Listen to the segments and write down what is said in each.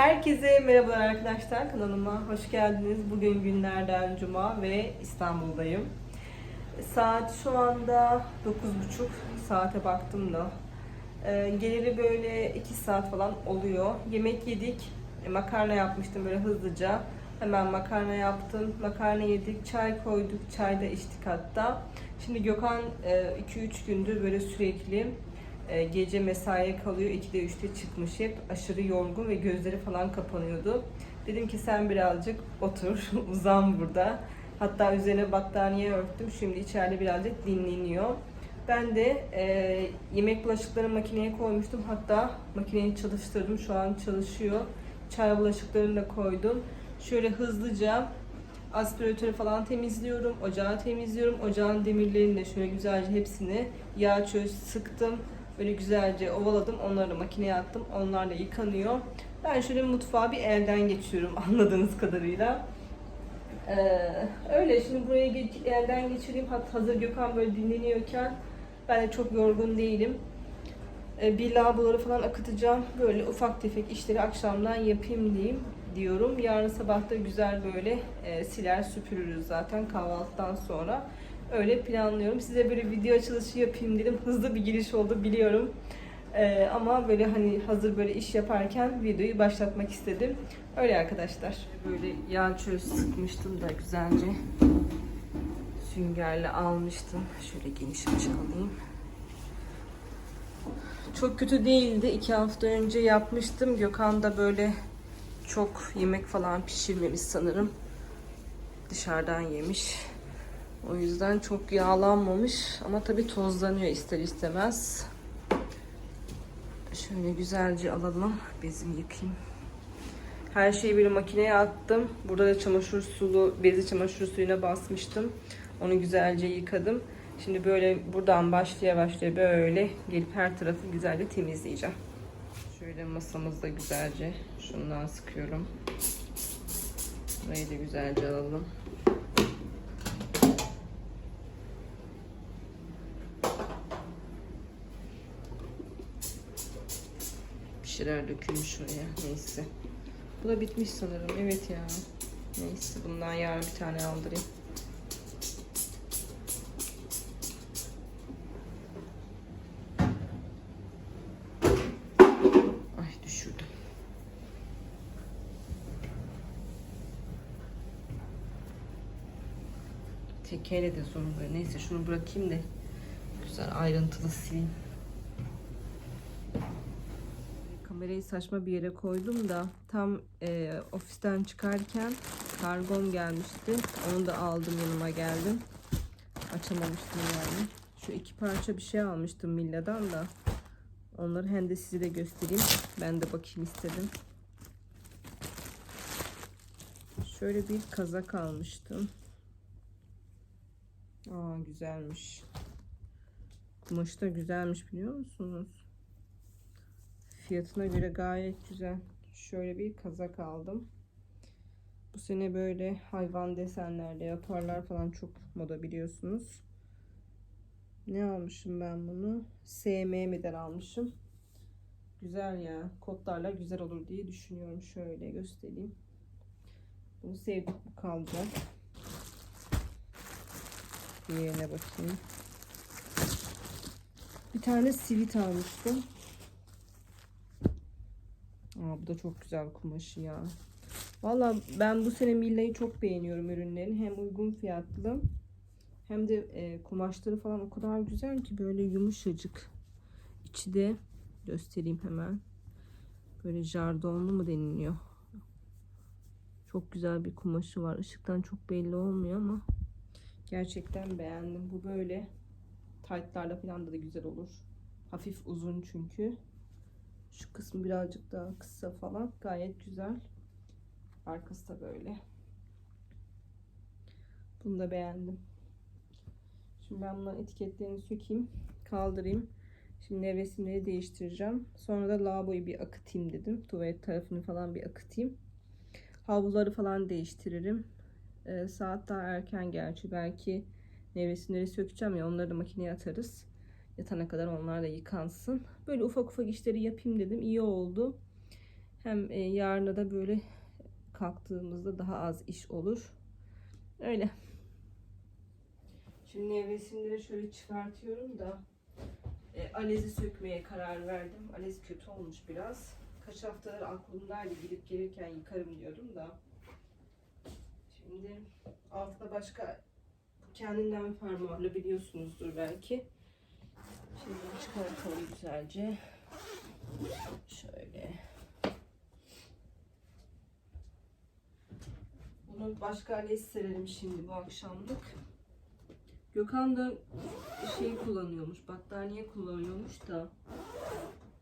Herkese merhabalar arkadaşlar kanalıma hoş geldiniz. Bugün günlerden cuma ve İstanbul'dayım. Saat şu anda 9.30 saate baktım da. Ee, geleli böyle 2 saat falan oluyor. Yemek yedik. E, makarna yapmıştım böyle hızlıca. Hemen makarna yaptım. Makarna yedik, çay koyduk, çay da içtik hatta. Şimdi Gökhan 2-3 gündür böyle sürekli e, gece mesaiye kalıyor. 2'de 3'te çıkmış hep. Aşırı yorgun ve gözleri falan kapanıyordu. Dedim ki sen birazcık otur, uzan burada. Hatta üzerine battaniye örttüm. Şimdi içeride birazcık dinleniyor. Ben de e, yemek bulaşıklarını makineye koymuştum. Hatta makineyi çalıştırdım. Şu an çalışıyor. Çay bulaşıklarını da koydum. Şöyle hızlıca aspiratörü falan temizliyorum. Ocağı temizliyorum. Ocağın demirlerini de şöyle güzelce hepsini yağ çöz sıktım. Böyle güzelce ovaladım. Onları makineye attım. Onlar da yıkanıyor. Ben şöyle mutfağı bir elden geçiyorum anladığınız kadarıyla. Ee, öyle şimdi buraya geç, elden geçireyim. Hatta hazır Gökhan böyle dinleniyorken ben de çok yorgun değilim. Ee, bir lavaboları falan akıtacağım. Böyle ufak tefek işleri akşamdan yapayım diyeyim diyorum. Yarın sabah da güzel böyle e, siler süpürürüz zaten kahvaltıdan sonra. Öyle planlıyorum. Size böyle video açılışı yapayım dedim. Hızlı bir giriş oldu biliyorum. Ee, ama böyle hani hazır böyle iş yaparken videoyu başlatmak istedim. Öyle arkadaşlar. Böyle yağ çöz sıkmıştım da güzelce süngerle almıştım. Şöyle geniş açı alayım. Çok kötü değildi. İki hafta önce yapmıştım. Gökhan da böyle çok yemek falan pişirmemiş sanırım. Dışarıdan yemiş. O yüzden çok yağlanmamış ama tabii tozlanıyor ister istemez. Şöyle güzelce alalım. Bezimi yıkayayım. Her şeyi bir makineye attım. Burada da çamaşır sulu, bezi çamaşır suyuna basmıştım. Onu güzelce yıkadım. Şimdi böyle buradan başlaya başlaya böyle gelip her tarafı güzelce temizleyeceğim. Şöyle masamızda güzelce şundan sıkıyorum. Burayı da güzelce alalım. Şeyler dökülmüş şuraya. Neyse. Bu da bitmiş sanırım. Evet ya. Neyse bundan yarın bir tane aldırayım. Ay düşürdüm. Tekerle de zor böyle. Neyse şunu bırakayım da güzel ayrıntılı sileyim. Kamerayı saçma bir yere koydum da tam e, ofisten çıkarken kargom gelmişti. Onu da aldım yanıma geldim. Açamamıştım yani. Şu iki parça bir şey almıştım Milla'dan da. Onları hem de size de göstereyim. Ben de bakayım istedim. Şöyle bir kazak almıştım. Aa güzelmiş. Kumaşı da güzelmiş biliyor musunuz? Fiyatına göre gayet güzel. Şöyle bir kazak aldım. Bu sene böyle hayvan desenlerle yaparlar falan çok moda biliyorsunuz. Ne almışım ben bunu? SMM'den almışım. Güzel ya. Kotlarla güzel olur diye düşünüyorum. Şöyle göstereyim. Bunu sevdik bu kalacak. Diğerine bakayım. Bir tane sivit almıştım. Aa, bu da çok güzel kumaşı ya. Valla ben bu sene Milla'yı çok beğeniyorum ürünlerin. Hem uygun fiyatlı hem de e, kumaşları falan o kadar güzel ki böyle yumuşacık. İçi de göstereyim hemen. Böyle jardonlu mu deniliyor? Çok güzel bir kumaşı var. Işıktan çok belli olmuyor ama gerçekten beğendim. Bu böyle taytlarla falan da, da güzel olur. Hafif uzun çünkü. Şu kısmı birazcık daha kısa falan. Gayet güzel. Arkası da böyle. Bunu da beğendim. Şimdi ben bunların etiketlerini sökeyim. Kaldırayım. Şimdi nevresimleri değiştireceğim. Sonra da lavaboyu bir akıtayım dedim. Tuvalet tarafını falan bir akıtayım. Havluları falan değiştiririm. Ee, saat daha erken gerçi. Belki nevresimleri sökeceğim ya onları da makineye atarız. Yatana kadar onlar da yıkansın. Böyle ufak ufak işleri yapayım dedim. İyi oldu. Hem e, yarına da böyle kalktığımızda daha az iş olur. Öyle. Şimdi nevresimleri şöyle çıkartıyorum da e, alezi sökmeye karar verdim. Alez kötü olmuş biraz. Kaç haftadır aklımdaydı gidip gelirken yıkarım diyordum da. Şimdi altına başka kendinden fermuarlı biliyorsunuzdur belki. Şimdi çıkartalım güzelce. Şöyle. Bunu başka alez serelim şimdi bu akşamlık. Gökhan da şey kullanıyormuş, battaniye kullanıyormuş da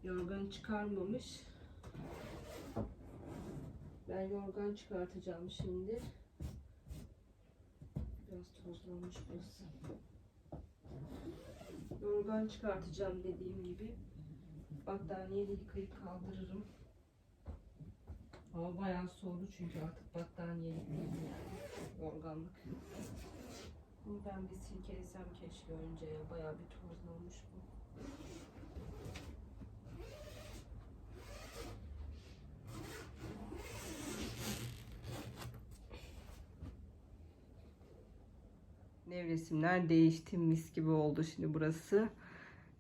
yorganı çıkarmamış. Ben yorgan çıkartacağım şimdi. Biraz tozlanmış burası. Yorgan çıkartacağım dediğim gibi. Battaniyeyle yıkayıp kaldırırım. Hava bayağı soğudu çünkü artık battaniyelik değil yani. Yorganlık. Bunu ben bir silkelesem keşke önce ya. Bayağı bir tozlanmış bu. Nevresimler değişti. Mis gibi oldu şimdi burası.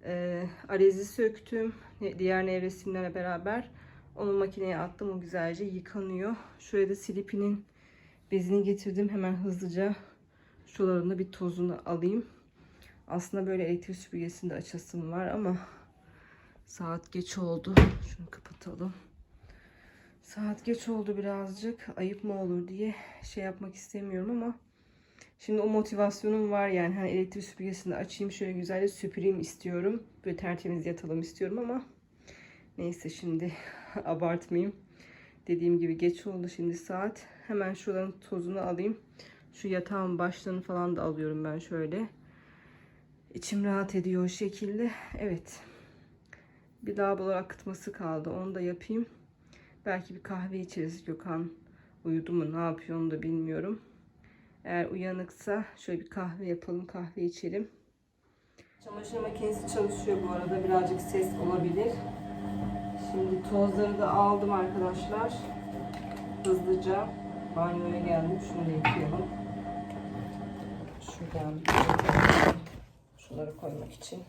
Ee, arezi söktüm. Diğer nevresimlerle beraber onu makineye attım. O güzelce yıkanıyor. Şuraya da silipinin bezini getirdim. Hemen hızlıca şuralarında bir tozunu alayım. Aslında böyle elektrik süpürgesinde açasım var ama saat geç oldu. Şunu kapatalım. Saat geç oldu birazcık. Ayıp mı olur diye şey yapmak istemiyorum ama şimdi o motivasyonum var yani. Hani elektrik süpürgesini açayım şöyle güzelce süpüreyim istiyorum. Böyle tertemiz yatalım istiyorum ama neyse şimdi abartmayayım. Dediğim gibi geç oldu şimdi saat. Hemen şuraların tozunu alayım. Şu yatağın başlarını falan da alıyorum ben şöyle. İçim rahat ediyor o şekilde. Evet. Bir lavabolar akıtması kaldı. Onu da yapayım. Belki bir kahve içeriz. Gökhan uyudu mu ne yapıyor onu da bilmiyorum. Eğer uyanıksa şöyle bir kahve yapalım. Kahve içelim. Çamaşır makinesi çalışıyor bu arada. Birazcık ses olabilir. Şimdi tozları da aldım arkadaşlar. Hızlıca banyoya geldim. Şunu da yıkayalım. Şuradan şunları koymak için.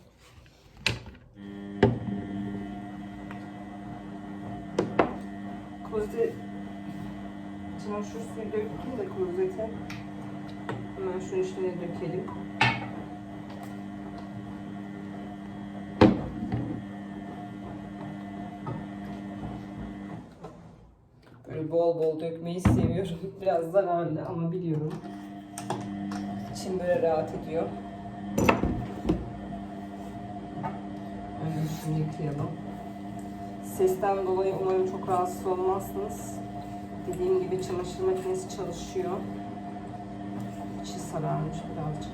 Klozete çamaşır suyu döktüm de klozete. Hemen şunun içine dökelim. Böyle bol bol dökmeyi seviyorum. Biraz zararlı ama biliyorum. İçim böyle rahat ediyor. Öyle şunu yıkayalım. Sesten dolayı umarım çok rahatsız olmazsınız. Dediğim gibi çamaşır makinesi çalışıyor. Sararmış birazcık.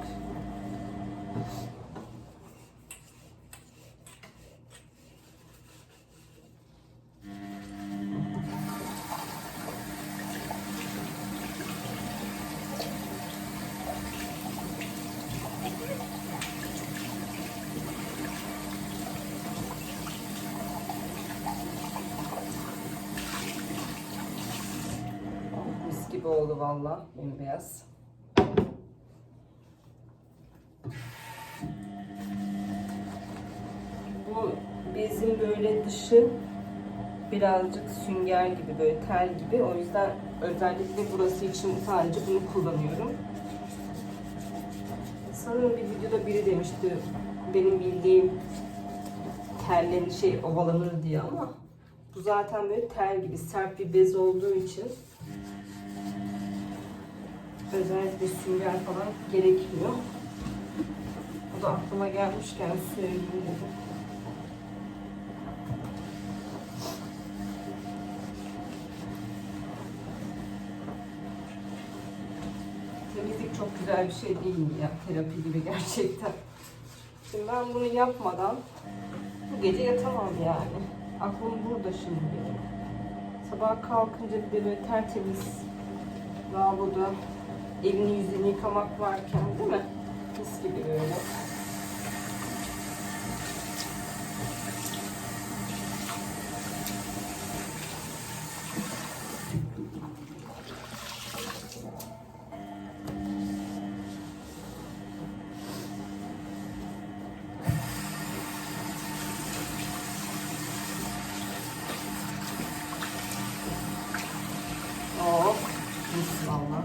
Gibi oldu valla bembeyaz. Dışı birazcık sünger gibi böyle tel gibi. O yüzden özellikle burası için sadece bunu kullanıyorum. Sanırım bir videoda biri demişti benim bildiğim tellerin şey ovalanır diye ama bu zaten böyle tel gibi sert bir bez olduğu için özellikle sünger falan gerekmiyor. Bu da aklıma gelmişken söyleyeyim dedim. Çok güzel bir şey değil mi ya? Terapi gibi gerçekten. Şimdi ben bunu yapmadan bu gece yatamam yani. Aklım burada şimdi benim. Sabah kalkınca bir de böyle tertemiz lavaboda elini yüzünü yıkamak varken değil mi? Mis gibi böyle. Valla.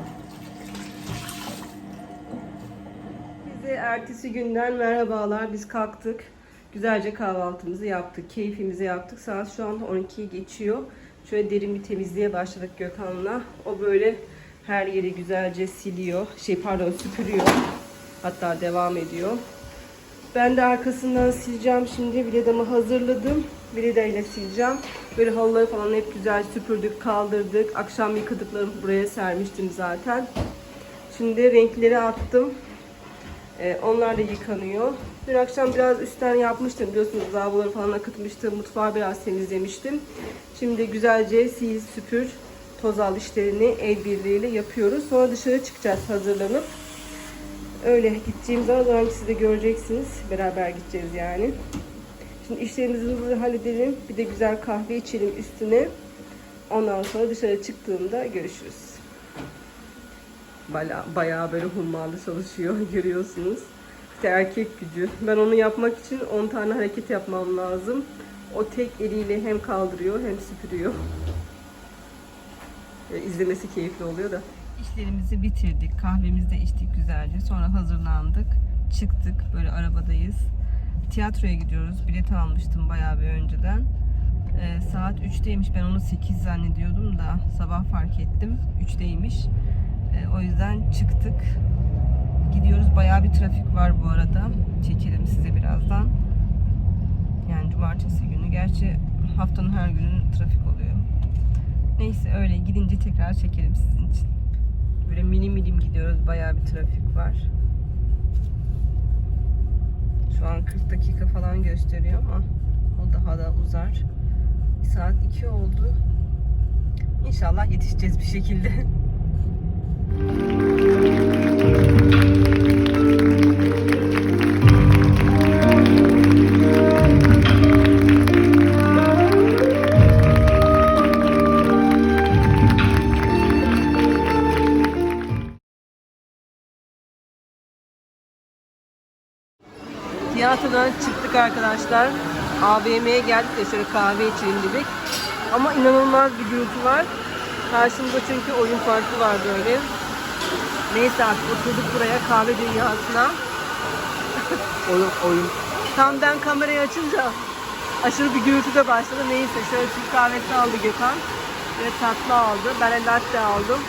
Bize ertesi günden merhabalar. Biz kalktık. Güzelce kahvaltımızı yaptık. Keyfimizi yaptık. Saat şu anda 12'yi geçiyor. Şöyle derin bir temizliğe başladık Gökhan'la. O böyle her yeri güzelce siliyor. Şey pardon süpürüyor. Hatta devam ediyor. Ben de arkasından sileceğim şimdi. Viledamı hazırladım. Vileda ile sileceğim. Böyle halıları falan hep güzel süpürdük, kaldırdık. Akşam yıkadıklarımı buraya sermiştim zaten. Şimdi renkleri attım. Ee, onlar da yıkanıyor. Dün akşam biraz üstten yapmıştım biliyorsunuz lavaboları falan akıtmıştım. Mutfağı biraz temizlemiştim. Şimdi güzelce sil, süpür, toz al işlerini el birliğiyle yapıyoruz. Sonra dışarı çıkacağız hazırlanıp. Öyle gideceğim zaman zaten siz de göreceksiniz. Beraber gideceğiz yani. Şimdi işlerimizi hızlı halledelim. Bir de güzel kahve içelim üstüne. Ondan sonra dışarı çıktığımda görüşürüz. Baya, bayağı böyle hummalı çalışıyor görüyorsunuz. İşte erkek gücü. Ben onu yapmak için 10 tane hareket yapmam lazım. O tek eliyle hem kaldırıyor hem süpürüyor. E, izlemesi keyifli oluyor da. İşlerimizi bitirdik. Kahvemizi de içtik güzelce. Sonra hazırlandık. Çıktık. Böyle arabadayız. Tiyatroya gidiyoruz. Bilet almıştım bayağı bir önceden. Ee, saat 3'teymiş. Ben onu 8 zannediyordum da sabah fark ettim. 3'teymiş. Ee, o yüzden çıktık. Gidiyoruz. Bayağı bir trafik var bu arada. Çekelim size birazdan. Yani cumartesi günü. Gerçi haftanın her günü trafik oluyor. Neyse öyle gidince tekrar çekelim sizin için. Böyle mini milim gidiyoruz. Bayağı bir trafik var. Şu an 40 dakika falan gösteriyor ama o daha da uzar. Saat 2 oldu. İnşallah yetişeceğiz bir şekilde. Tiyatrodan çıktık arkadaşlar. AVM'ye geldik de şöyle kahve içelim dedik. Ama inanılmaz bir gürültü var. Karşımda çünkü oyun parkı var böyle. Neyse artık oturduk buraya kahve dünyasına. oyun oyun. Tam ben kamerayı açınca aşırı bir gürültü de başladı. Neyse şöyle Türk kahvesi aldı Gökhan. Ve tatlı aldı. Ben de latte aldım.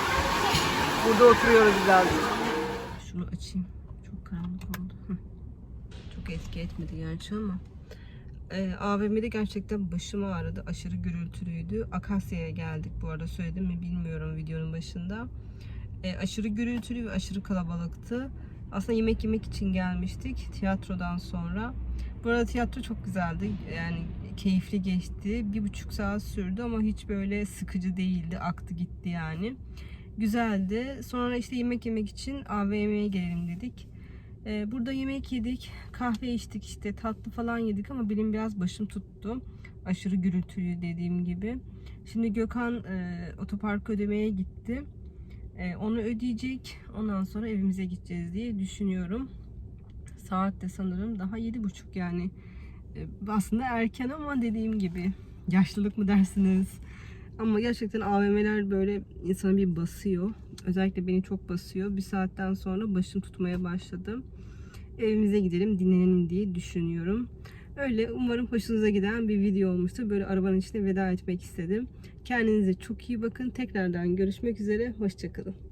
Burada oturuyoruz birazcık. Şunu açayım. Çok karanlık oldu. Hı. Çok etki etmedi gerçi ama. Ee, AVM'de gerçekten başım ağrıdı. Aşırı gürültülüydü. Akasya'ya geldik bu arada söyledim mi bilmiyorum videonun başında. Ee, aşırı gürültülü ve aşırı kalabalıktı. Aslında yemek yemek için gelmiştik tiyatrodan sonra. Bu arada tiyatro çok güzeldi. Yani keyifli geçti. Bir buçuk saat sürdü ama hiç böyle sıkıcı değildi. Aktı gitti yani. Güzeldi. Sonra işte yemek yemek için AVM'ye gelelim dedik. Ee, burada yemek yedik, kahve içtik işte tatlı falan yedik ama benim biraz başım tuttu. Aşırı gürültülü dediğim gibi. Şimdi Gökhan e, otopark ödemeye gitti. E, onu ödeyecek. Ondan sonra evimize gideceğiz diye düşünüyorum. Saat de sanırım daha yedi buçuk yani. E, aslında erken ama dediğim gibi yaşlılık mı dersiniz? Ama gerçekten AVM'ler böyle insanı bir basıyor. Özellikle beni çok basıyor. Bir saatten sonra başım tutmaya başladım. Evimize gidelim, dinlenelim diye düşünüyorum. Öyle umarım hoşunuza giden bir video olmuştur. Böyle arabanın içinde veda etmek istedim. Kendinize çok iyi bakın. Tekrardan görüşmek üzere. Hoşçakalın.